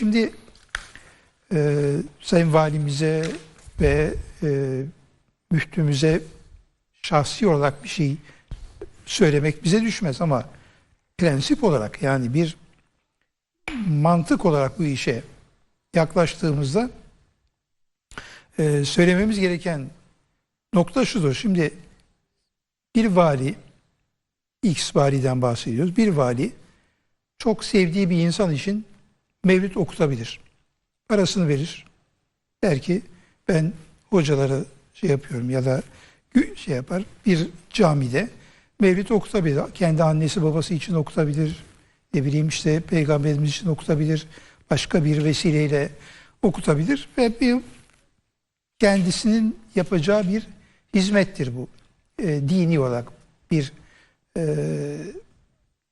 şimdi e, Sayın Valimize ve e, müftümüze şahsi olarak bir şey söylemek bize düşmez ama prensip olarak yani bir mantık olarak bu işe yaklaştığımızda e, söylememiz gereken nokta şudur. Şimdi bir vali X validen bahsediyoruz. Bir vali çok sevdiği bir insan için mevlüt okutabilir. Parasını verir. Der ki ben hocalara şey yapıyorum ya da şey yapar bir camide mevlüt okutabilir. Kendi annesi babası için okutabilir. Ne bileyim işte peygamberimiz için okutabilir. Başka bir vesileyle okutabilir ve bir kendisinin yapacağı bir hizmettir bu. E, dini olarak bir e,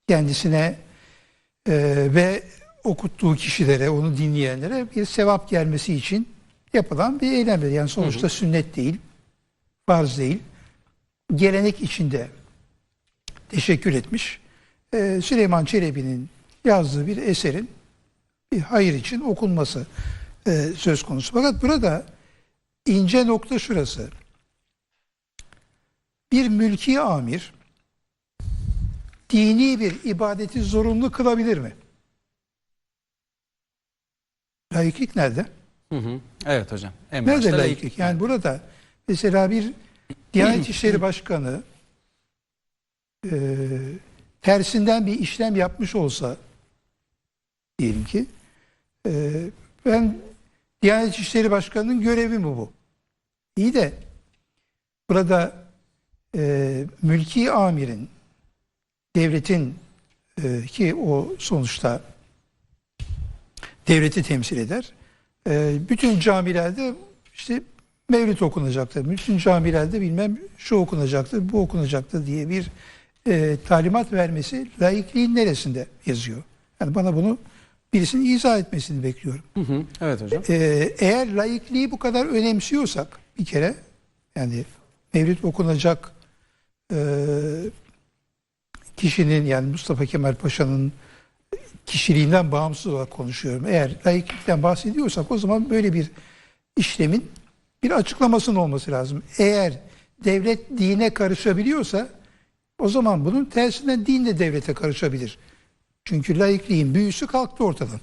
kendisine e, ve okuttuğu kişilere, onu dinleyenlere bir sevap gelmesi için yapılan bir eylemdir. Yani sonuçta sünnet değil, farz değil. Gelenek içinde teşekkür etmiş. E, Süleyman Çelebi'nin yazdığı bir eserin bir hayır için okunması e, söz konusu. Fakat burada ince nokta şurası. Bir mülki amir dini bir ibadeti zorunlu kılabilir mi? Laiklik nerede? Hı hı. Evet hocam. En Nerede başta laiklik? Yani burada mesela bir Diyanet İşleri Başkanı e, tersinden bir işlem yapmış olsa diyelim ki e, ben Diyanet İşleri Başkanı'nın görevi mi bu? İyi de burada e, mülki amirin devletin e, ki o sonuçta devleti temsil eder. E, bütün camilerde işte mevlüt okunacaktır. Bütün camilerde bilmem şu okunacaktır, bu okunacaktır diye bir e, talimat vermesi laikliğin neresinde yazıyor? Yani bana bunu birisinin izah etmesini bekliyorum. Hı hı. Evet hocam. Ee, eğer laikliği bu kadar önemsiyorsak bir kere yani mevlüt okunacak e, kişinin yani Mustafa Kemal Paşa'nın kişiliğinden bağımsız olarak konuşuyorum. Eğer laiklikten bahsediyorsak o zaman böyle bir işlemin bir açıklamasının olması lazım. Eğer devlet dine karışabiliyorsa o zaman bunun tersinden din de devlete karışabilir. Çünkü laikliğin büyüsü kalktı ortadan.